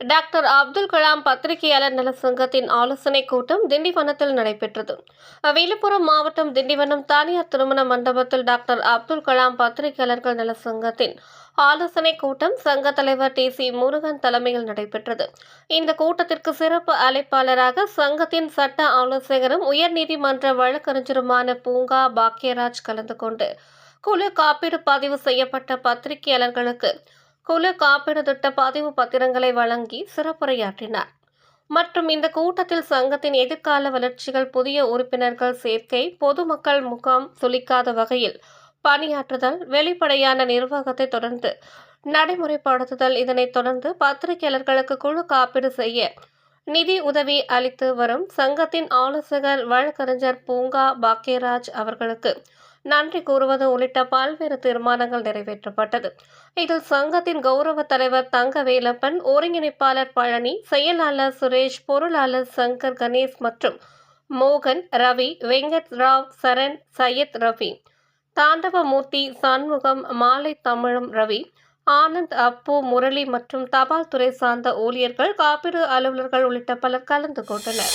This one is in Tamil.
டாக்டர் அப்துல் கலாம் பத்திரிகையாளர் நல சங்கத்தின் ஆலோசனைக் கூட்டம் திண்டிவனத்தில் நடைபெற்றது. விழுப்புரம் மாவட்டம் திண்டிவனம் தனியார் திருமண மண்டபத்தில் டாக்டர் அப்துல் கலாம் பத்திரிகையாளர்கள் நல சங்கத்தின் ஆலோசனைக் கூட்டம் சங்க தலைவர் டி சி முருகன் தலைமையில் நடைபெற்றது. இந்த கூட்டத்திற்கு சிறப்பு அழைப்பாளராக சங்கத்தின் சட்ட ஆலோசகரும் உயர்நீதிமன்ற வழக்கறிஞருமான பூங்கா பாக்யராஜ் கலந்து கொண்டு குழு காப்பீடு பதிவு செய்யப்பட்ட பத்திரிகையாளர்களுக்கு குழு காப்பீடு திட்ட பதிவு பத்திரங்களை வழங்கி சிறப்புரையாற்றினார். மற்றும் இந்த கூட்டத்தில் சங்கத்தின் எதிர்கால வளர்ச்சிகள் புதிய உறுப்பினர்கள் சேர்க்கை பொதுமக்கள் முகாம் சுளிக்காத வகையில் பணியாற்றுதல் வெளிப்படையான நிர்வாகத்தை தொடர்ந்து நடைமுறைப்படுத்துதல் இதனைத் தொடர்ந்து பத்திரிகையாளர்களுக்கு குழு காப்பீடு செய்ய நிதி உதவி அளித்து வரும் சங்கத்தின் ஆலோசகர் வழக்கறிஞர் பூங்கா பாக்கியராஜ் அவர்களுக்கு நன்றி கூறுவது உள்ளிட்ட பல்வேறு தீர்மானங்கள் நிறைவேற்றப்பட்டது. இதில் சங்கத்தின் கௌரவ தலைவர் தங்கவேலப்பன் ஒருங்கிணைப்பாளர் பழனி செயலாளர் சுரேஷ் பொருளாளர் சங்கர் கணேஷ் மற்றும் மோகன் ரவி வெங்கட் ராவ் சரண் சையத் ரவி தாண்டவமூர்த்தி சண்முகம் மாலை தமிழும் ரவி ஆனந்த் அப்பு முரளி மற்றும் தபால் துறை சார்ந்த ஊழியர்கள் காப்பீடு அலுவலர்கள் உள்ளிட்ட பலர் கலந்து கொண்டனர்.